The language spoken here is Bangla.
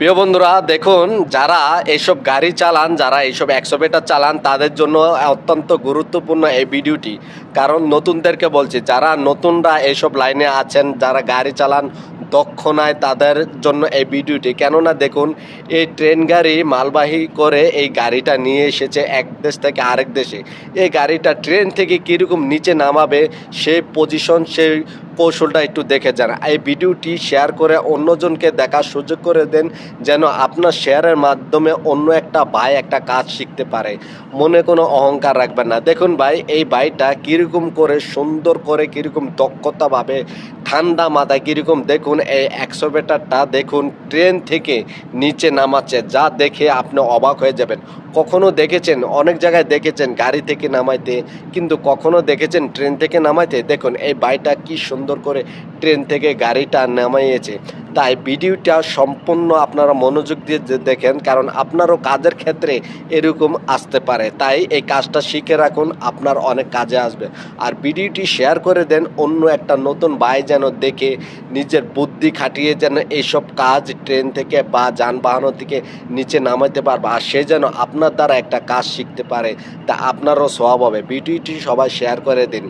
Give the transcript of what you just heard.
প্রিয় বন্ধুরা, দেখুন, যারা এইসব গাড়ি চালান, যারা এইসব একশো মিটার চালান, তাদের জন্য অত্যন্ত গুরুত্বপূর্ণ এই ভিডিওটি। কারণ নতুনদেরকে বলছি, যারা নতুনরা এইসব লাইনে আছেন, যারা গাড়ি চালান, দক্ষ নয় তাদের জন্য এই ভিডিওটি। কেননা দেখুন, এই ট্রেন গাড়ি মালবাহী করে এই গাড়িটা নিয়ে এসেছে এক দেশ থেকে আরেক দেশে। এই গাড়িটা ট্রেন থেকে কীরকম নিচে নামাবে সেই পজিশন সেই কৌশলটা একটু দেখে যান। এই ভিডিওটি শেয়ার করে অন্যজনকে দেখার সুযোগ করে দেন, যেন আপনার শেয়ারের মাধ্যমে অন্য একটা ভাই একটা কাজ শিখতে পারে। মনে কোনো অহংকার রাখবেন না। দেখুন ভাই, এই ভাইটা কীরকম করে সুন্দর করে কীরকম দক্ষতাভাবে ঠান্ডা মাথায় কীরকম, দেখুন এই একশো মিটারটা দেখুন ট্রেন থেকে নিচে নামাচ্ছে, যা দেখে আপনি অবাক হয়ে যাবেন। কখনো দেখেছেন? অনেক জায়গায় দেখেছেন গাড়ি থেকে নামাইতে, কিন্তু কখনো দেখেছেন ট্রেন থেকে নামাইতে? দেখুন এই বাইটা কি সুন্দর করে ট্রেন থেকে গাড়িটা নামাইয়েছে। তাই ভিডিওটা সম্পূর্ণ আপনারা মনোযোগ দিয়ে দেখেন, কারণ আপনারও কাজের ক্ষেত্রে এরকম আসতে পারে। তাই এই কাজটা শিখে রাখুন, আপনার অনেক কাজে আসবে। আর ভিডিওটি শেয়ার করে দেন অন্য একটা নতুন ভাই যেন দেখে নিজের বুদ্ধি খাটিয়ে যেন এইসব কাজ ট্রেন থেকে বা যানবাহন থেকে নিচে নামাইতে পারবে। আর সে যেন আপনার দ্বারা একটা কাজ শিখতে পারে। তা আপনারও স্বভাব হবে। ভিডিওটি সবাই শেয়ার করে দিন।